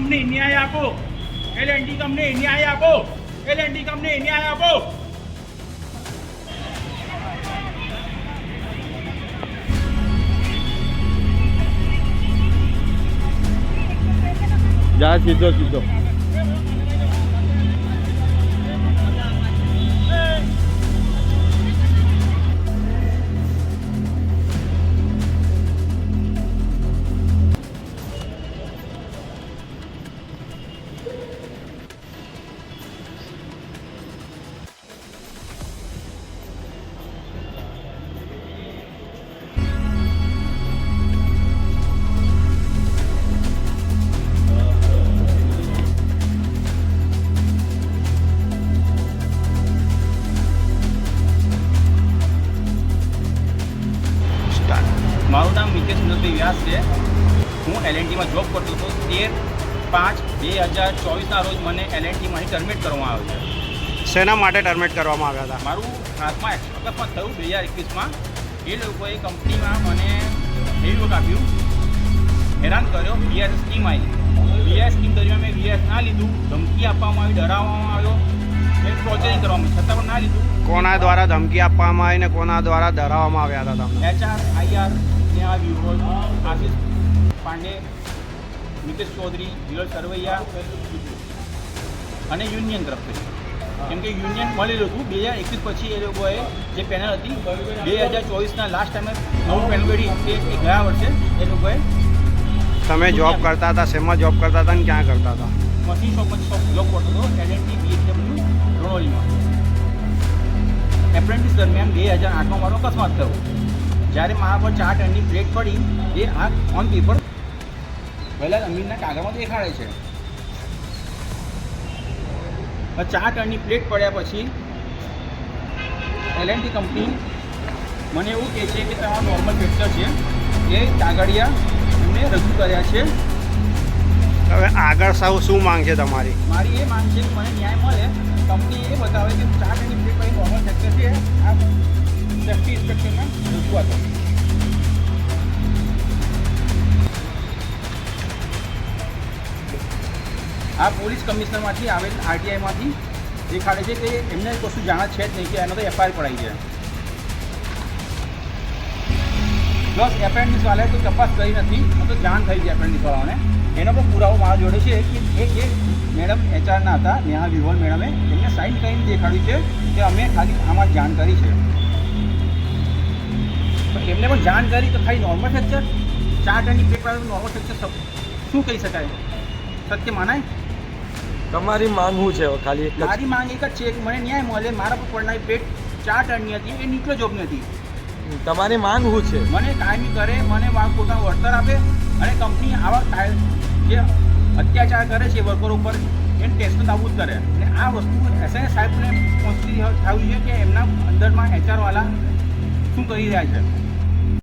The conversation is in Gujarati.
ન્યાય આપો. એલ એન્ડી કંપની ન્યાય આપો. એલ એન્ડી કંપની ન્યાય આપો. જા સીધો સીધો. મારું નામ મિતેશ સુંદરભાઈ વ્યાસ છે. હું એલએનટીમાં જોબ કરતો હતો. તેર પાંચ બે હજાર ચોવીસના રોજ મને એલએનટીમાંથી ટર્મિનેટ કરવામાં આવ્યો છે. શેના માટે ટર્મિનેટ કરવામાં આવ્યા હતા? મારું હાથમાં અકસ્માત થયું બે હજાર એકવીસમાં. એ લોકોએ કંપનીમાં મને હેડવર્ક આપ્યું. હેરાન કર્યો. બીઆર સ્કીમ આવી. બીઆર સ્કીમ દરમિયાન મેં બીઆર ના લીધું. ધમકી આપવામાં આવી ડરાવવામાં આવ્યો. ટોર્ચરિંગ કરવામાં છતાં પણ ના લીધું. કોના દ્વારા ધમકી આપવામાં આવી ને કોના દ્વારા ડરાવવામાં આવ્યા હતા તમને? એચઆર આઈઆર નેહા વિહોલ આશિષ પાંડે નિકેશ ચૌધરી વિરલ સરવૈયા અને યુનિયન તરફથી. કેમ કે યુનિયન મળેલું હતું. બે હજાર એકવીસ પછી એ લોકોએ જે પેનલ હતી બે હજાર ચોવીસના લાસ્ટ ટાઈમે નવું પેનલ કરી એ એ ગયા વર્ષે એ લોકોએ તમે જોબ કરતા હતા શેમાં જોબ કરતા હતા ને ક્યાં કરતા હતા? મશીન શોપમાં શોપ જોબ કરતો હતો એલએનટી બીએચડબલ્યુ રોણોલીમાં એપ્રેન્ટિસ દરમિયાન બે હજાર આઠમાં મારો અકસ્માત થયો. જ્યારે મારા પર ચાર ટનની પ્લેટ પડી એ આ ઓન પેપર પહેલાં અમીરના કાગળમાં દેખાડે છે. ચાર ટનની પ્લેટ પડ્યા પછી એલએનટી કંપની મને એવું કહે છે કે તમારા નોર્મલ ફેક્ચર છે એ કાગળિયા એમને રજૂ કર્યા છે. હવે આગળ સાવ શું માંગ છે તમારી? મારી એ માંગ છે કે મને ન્યાય મળે કંપની એ બતાવે કે ચાર ટનની પ્લેટ પછી નોર્મલ ફેક્ચર છે આ સેફ્ટી ઇન્સ્પેક્ટરમાં રજૂઆત હતી. આ પોલીસ કમિશનરમાંથી આવેલ આરટીઆઈમાંથી દેખાડે છે કે એમને કશું જાણ છે જ નહીં કે એનો તો એફઆઈઆર પડાઈ છે પ્લસ એપેન્ડિક્સવાળાએ તો તપાસ કરી નથી, તો જાણ થઈ છે એપેન્ડિક્સવાળાઓને એનો પણ પુરાવો મારા જોડે છે કે એક એક મેડમ એચઆરના હતા, નેહા વિવોલ મેડમે, એમને સાઇન કરીને દેખાડ્યું છે કે અમે ખાલી આમાં જાણ કરી છે એમને પણ જાણ કરી તો ખાલી નોર્મલ ફ્રેક્ચર ચાર ટનની પ્લેટ વાળું નોર્મલ ફ્રેક્ચર શું કહી શકાય? સત્ય માનાય? તમારી માંગ શું છે? ખાલી એક મારી માંગ એક જ છે કે મને ન્યાય મળે મારા પર પડનારી પ્લેટ ચાર ટનની હતી એ નીકળો જોબ નથી. તમારી માંગ શું છે? મને કાયમી કરે મને પોતાનું વળતર આપે અને કંપની આવા કાયમ જે અત્યાચાર કરે છે વર્કરો ઉપર એને ટેસ્ટ નાબૂદ કરે. અને આ વસ્તુ એસઆઈ સાહેબને પહોંચતી થવી છે કે એમના અંદરમાં એચઆરવાળા શું કરી રહ્યા છે.